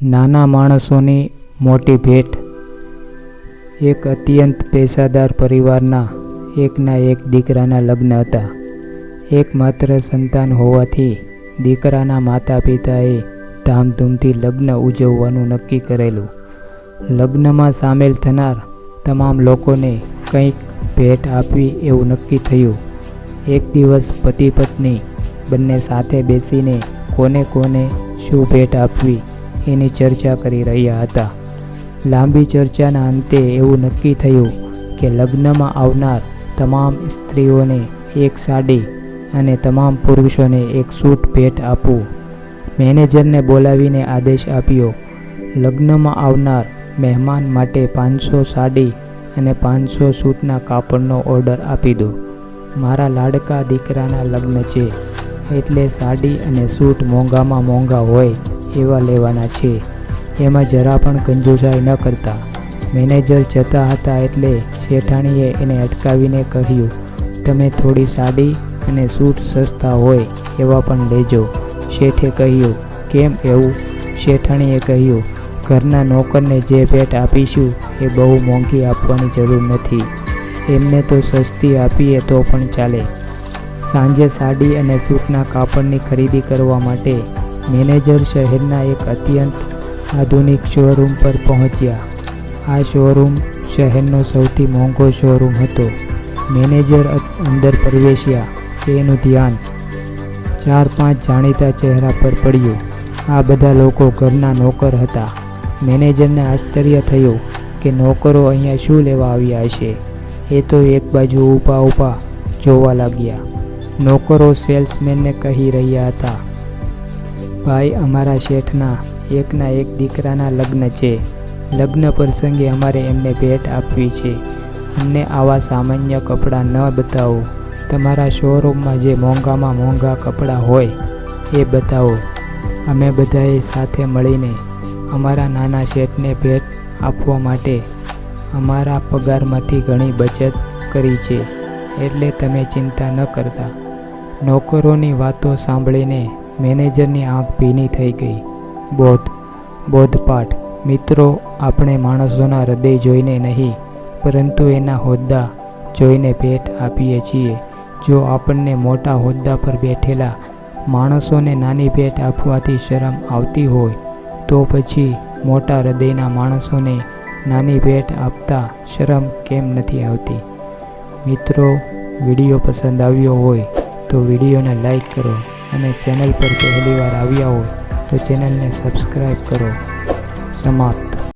નાના માણસોની મોટી ભેટ, એક અત્યંત પેશાદાર પરિવારના એકના એક દીકરાના લગ્ન હતા. એકમાત્ર સંતાન હોવાથી દીકરાના માતા પિતાએ ધામધૂમથી લગ્ન ઉજવવાનું નક્કી કરેલું. લગ્નમાં સામેલ થનાર તમામ લોકોને કંઈક ભેટ આપવી એવું નક્કી થયું. એક દિવસ પતિ પત્ની બંને સાથે બેસીને કોને કોને શું ભેટ આપવી એની ચર્ચા કરી રહ્યા હતા. લાંબી ચર્ચાના અંતે એવું નક્કી થયું કે લગ્નમાં આવનાર તમામ સ્ત્રીઓને એક સાડી અને તમામ પુરુષોને એક સૂટ ભેટ આપવું મેનેજરને બોલાવીને આદેશ આપ્યો, લગ્નમાં આવનાર મહેમાન માટે પાંચસો સાડી અને પાંચસો સૂટના કાપડનો ઓર્ડર આપી દો. મારા લાડકા દીકરાના લગ્ન છે, એટલે સાડી અને સૂટ મોંઘામાં મોંઘા હોય. એવા લેવાના છે. એમાં જરા પણ કંજૂસાઈ ન કરતા. મેનેજર જતા હતા એટલે શેઠાણીએ એને અટકાવીને કહ્યું, તમે થોડી સાડી અને સૂટ સસ્તા હોય એવા પણ લેજો. શેઠે કહ્યું, કેમ એવું? શેઠાણીએ કહ્યું, ઘરના નોકરને જે ભેટ આપીશું એ બહુ મોંઘી આપવાની જરૂર નથી. એમને તો સસ્તી આપીએ તો પણ ચાલે. સાંજે સાડી અને સૂટના કાપડની ખરીદી કરવા માટે મેનેજર શહેરના એક અત્યંત આધુનિક શોરૂમ પર પહોંચ્યા. આ શોરૂમ શહેરનો સૌથી મોંઘો શોરૂમ હતો. મેનેજર અંદર પ્રવેશ્યા. તેનું ધ્યાન ચાર પાંચ જાણીતા ચહેરા પર પડ્યું. આ બધા લોકો ઘરના નોકર હતા. મેનેજરને આશ્ચર્ય થયું કે નોકરો અહીંયા શું લેવા આવ્યા હશે એ તો એક બાજુ ઊભા ઊભા જોવા લાગ્યા. નોકરો સેલ્સમેનને કહી રહ્યા હતા. ભાઈ અમારા શેઠના, એકના એક દીકરાના લગ્ન છે. લગ્ન પ્રસંગે અમારે એમને ભેટ આપવી છે. અમને આવા સામાન્ય કપડાં ન બતાવો. તમારા શોરૂમમાં જે મોંઘામાં મોંઘા કપડાં હોય, એ બતાવો. અમે બધાએ સાથે મળીને અમારા નાના શેઠને ભેટ આપવા માટે અમારા પગારમાંથી ઘણી બચત કરી છે. એટલે તમે ચિંતા ન કરતા. નોકરોની વાતો સાંભળીને મેનેજરની આંખ ભીની થઈ ગઈ. બોધ બોધપાઠ મિત્રો, આપણે માણસોના હૃદય જોઈને નહીં, પરંતુ એના હોદ્દા જોઈને ભેટ આપીએ છીએ. જો આપણને મોટા હોદ્દા પર બેઠેલા માણસોને નાની ભેટ આપવાથી શરમ આવતી હોય, તો પછી મોટા હૃદયના માણસોને નાની ભેટ આપતા શરમ કેમ નથી આવતી? મિત્રો, વીડિયો પસંદ આવ્યો હોય તો વિડીયોને લાઈક કરો. અને ચેનલ પર પહેલીવાર આવ્યા હો તો ચેનલને સબસ્ક્રાઈબ કરો. સમાપ્ત.